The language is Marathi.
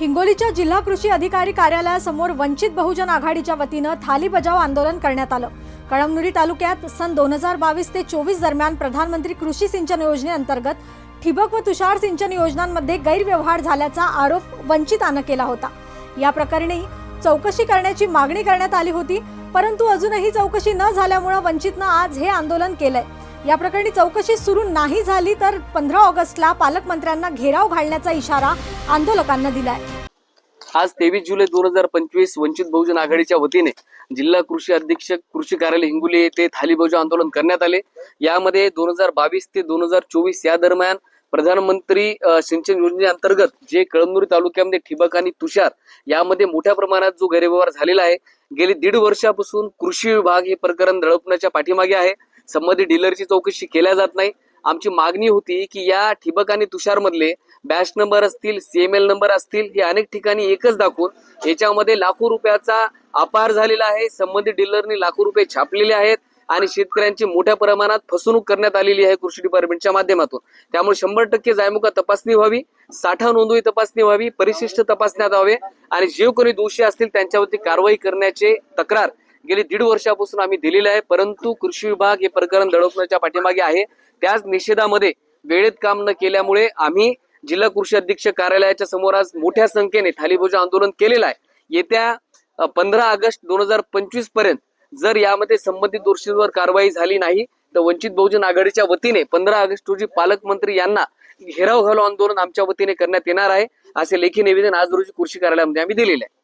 हिंगोलीच्या जिल्हा कृषी अधिकारी कार्यालयासमोर वंचित बहुजन आघाडीच्या वतीनं थाली बजाव आंदोलन करण्यात आलं. कळमनुरी तालुक्यात सन दोन हजार बावीस ते चोवीस दरम्यान प्रधानमंत्री कृषी सिंचन योजनेअंतर्गत ठिबक व तुषार सिंचन योजनांमध्ये गैरव्यवहार झाल्याचा आरोप वंचितानं केला होता. या प्रकरणी चौकशी करण्याची मागणी करण्यात आली होती परंतु अजूनही चौकशी न झाल्यामुळे वंचितनं आज हे आंदोलन केलंय. या प्रकरणी चौकशी सुरू नाही झाली तर पंधरा ऑगस्टला पालकमंत्र्यांना घेराव घालण्याचा इशारा आंदोलकांना दिलाय. आज तेवीस जुलै दोन हजार पंचवीस वंचित बहुजन आघाडीच्या वतीने जिल्हा कृषी अधीक्षक कृषी कार्यालय हिंगोली येथे थालीबाजू आंदोलन करण्यात आले. यामध्ये दोन हजार बावीस ते दोन हजार चोवीस या दरम्यान प्रधानमंत्री सिंचन योजनेअंतर्गत जे कळमनुरी तालुक्यामध्ये ठिबक आणि तुषार यामध्ये मोठ्या प्रमाणात जो गैरव्यवहार झालेला आहे गेली दीड वर्षापासून कृषी विभाग हे प्रकरण दडपण्याच्या पाठीमागे आहे. संबंधित डीलरची चौकशी केल्या जात नाही. आमची मागणी होती की या ठिबक आणि तुषार मधले बॅच नंबर असतील सीएमएल नंबर असतील हे अनेक ठिकाणी एकच दाखवून याच्यामध्ये लाखो रुपयाचा अपार झालेला आहे. संबंधित डीलरनी लाखो रुपये छापलेले आहेत आणि शेतकऱ्यांची मोठ्या प्रमाणात फसवणूक करण्यात आलेली आहे कृषी डिपार्टमेंटच्या माध्यमातून. त्यामुळे शंभर टक्के जायमुखा तपासणी व्हावी साठा नोंदवी तपासणी व्हावी परिशिष्ट तपासण्यात यावे आणि जे कोणी दोषी असतील त्यांच्यावरती कारवाई करण्याचे तक्रार गेली दीड वर्षापासून आम्ही दिलेले आहे परंतु कृषी विभाग हे प्रकरण दडपण्याच्या पाठीमागे आहे. त्याच निषेधामध्ये वेळेत काम न केल्यामुळे आम्ही जिल्हा कृषी अधीक्षक कार्यालयाच्या समोर आज मोठ्या संख्येने थालीभोजन आंदोलन केलेलं आहे. येत्या पंधरा ऑगस्ट दोन हजार पंचवीसपर्यंत जर यामध्ये संबंधित दोषींवर कारवाई झाली नाही तर वंचित बहुजन आघाडीच्या वतीने पंधरा ऑगस्ट रोजी पालकमंत्री यांना घेराव घालो आंदोलन आमच्या वतीने करण्यात येणार आहे असे लेखी निवेदन आज रोजी कृषी कार्यालयामध्ये आम्ही दिलेले आहे.